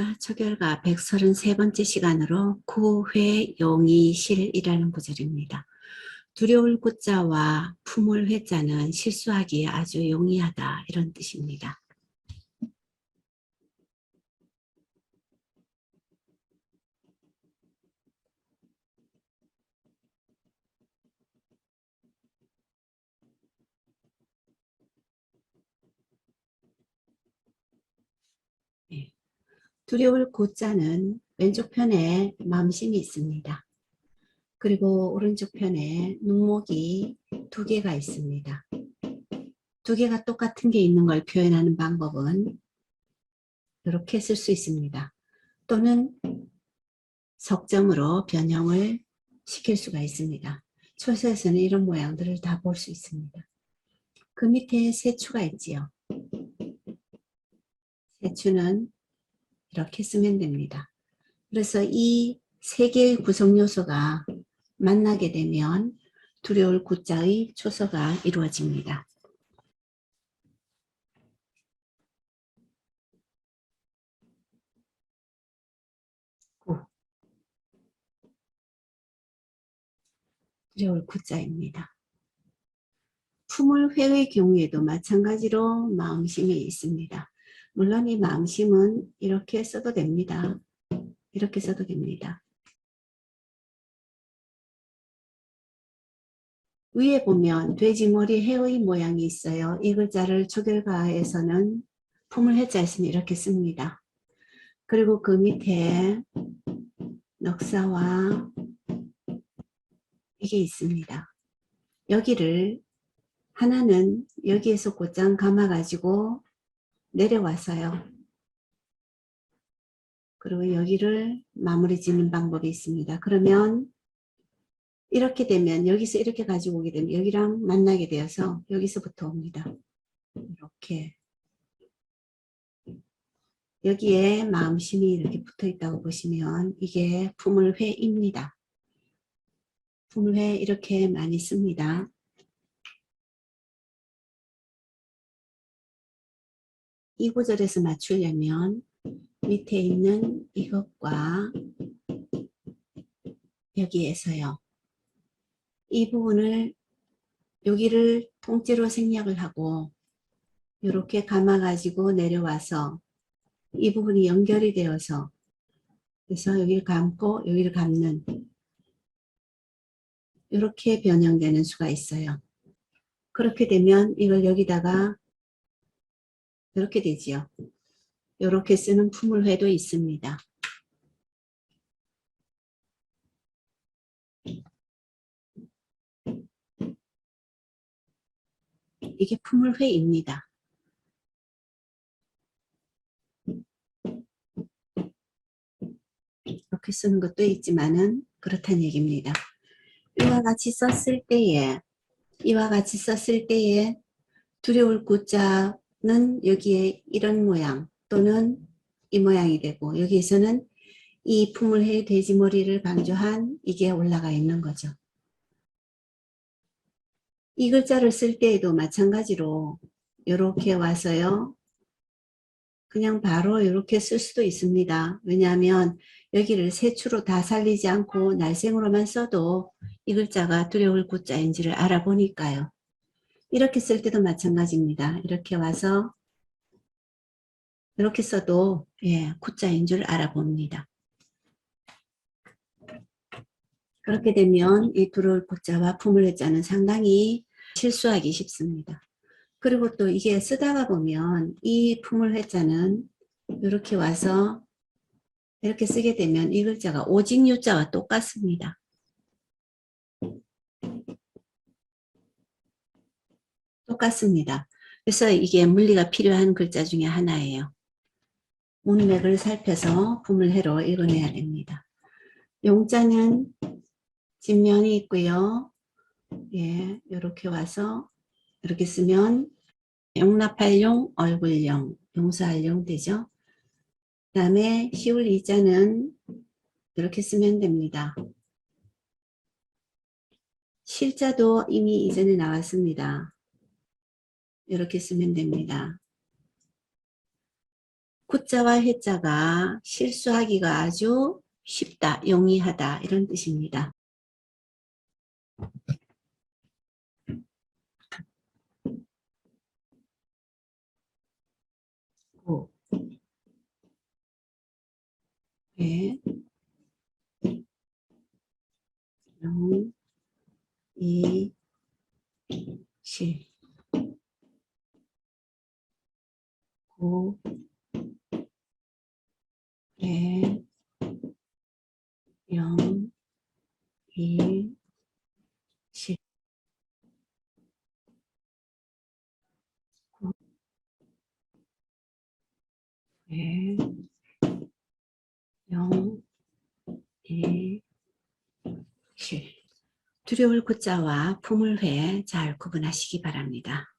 보니까 초결과 133번째 시간으로 구회용이실이라는 구절입니다. 두려울 구자와 품을 회자는 실수하기에 아주 용이하다 이런 뜻입니다. 두려울 고자는 왼쪽 편에 마음심이 있습니다. 그리고 오른쪽 편에 눈목이 두 개가 있습니다. 두 개가 똑같은 게 있는 걸 표현하는 방법은 이렇게 쓸 수 있습니다. 또는 석점으로 변형을 시킬 수가 있습니다. 초서에서는 이런 모양들을 다 볼 수 있습니다. 그 밑에 세추가 있지요. 세추는 이렇게 쓰면 됩니다. 그래서 이 세 개의 구성 요소가 만나게 되면 두려울 구자의 초서가 이루어집니다. 구. 두려울 구자입니다. 품을 회의 경우에도 마찬가지로 마음심이 있습니다. 물론 이 마음심은 이렇게 써도 됩니다. 이렇게 써도 됩니다. 위에 보면 돼지머리 해의 모양이 있어요. 이 글자를 초결가에서는 품을 해자에서는 이렇게 씁니다. 그리고 그 밑에 넉사와 이게 있습니다. 여기를 하나는 여기에서 곧장 감아가지고 내려와서요. 그리고 여기를 마무리 짓는 방법이 있습니다. 그러면 이렇게 되면 여기서 이렇게 가지고 오게 되면 여기랑 만나게 되어서 여기서부터 옵니다. 이렇게 여기에 마음심이 이렇게 붙어 있다고 보시면 이게 품을 회입니다. 품을 회 이렇게 많이 씁니다. 이 구절에서 맞추려면 밑에 있는 이것과 여기에서요. 이 부분을 여기를 통째로 생략을 하고 이렇게 감아 가지고 내려와서 이 부분이 연결이 되어서 그래서 여기를 감고 여기를 감는 이렇게 변형되는 수가 있어요. 그렇게 되면 이걸 여기다가 이렇게 되지요. 이렇게 쓰는 품을회도 있습니다. 이게 품을회입니다. 이렇게 쓰는 것도 있지만은 그렇다는 얘기입니다. 이와 같이 썼을 때에 이와 같이 썼을 때에 두려울 구자 는 여기에 이런 모양 또는 이 모양이 되고 여기에서는 이 품을회 돼지머리를 강조한 이게 올라가 있는 거죠. 이 글자를 쓸 때에도 마찬가지로 이렇게 와서요. 그냥 바로 이렇게 쓸 수도 있습니다. 왜냐하면 여기를 세추로 다 살리지 않고 날생으로만 써도 이 글자가 두려울 구자인지를 알아보니까요. 이렇게 쓸 때도 마찬가지입니다. 이렇게 와서 이렇게 써도 예, 구자인 줄 알아봅니다. 그렇게 되면 이 두려울 구자와 품을 해자는 상당히 실수하기 쉽습니다. 그리고 또 이게 쓰다가 보면 이 품을 회자는 이렇게 와서 이렇게 쓰게 되면 이 글자가 오직 유자와 똑같습니다. 똑같습니다. 그래서 이게 물리가 필요한 글자 중에 하나예요. 문맥을 살펴서 품을해로 읽어내야 됩니다. 용자는 뒷면이 있고요. 예, 이렇게 와서 이렇게 쓰면 용납할 용, 얼굴 용, 용서할 용 되죠. 그 다음에 시울 이자는 이렇게 쓰면 됩니다. 실자도 이미 이전에 나왔습니다. 이렇게 쓰면 됩니다. 구자와 해자가 실수하기가 아주 쉽다, 용이하다 이런 뜻입니다. 오. 네. 구, 백, 영, 일, 십, 구, 백, 영, 일, 실. 두려울 구자와 품을 회잘 구분하시기 바랍니다.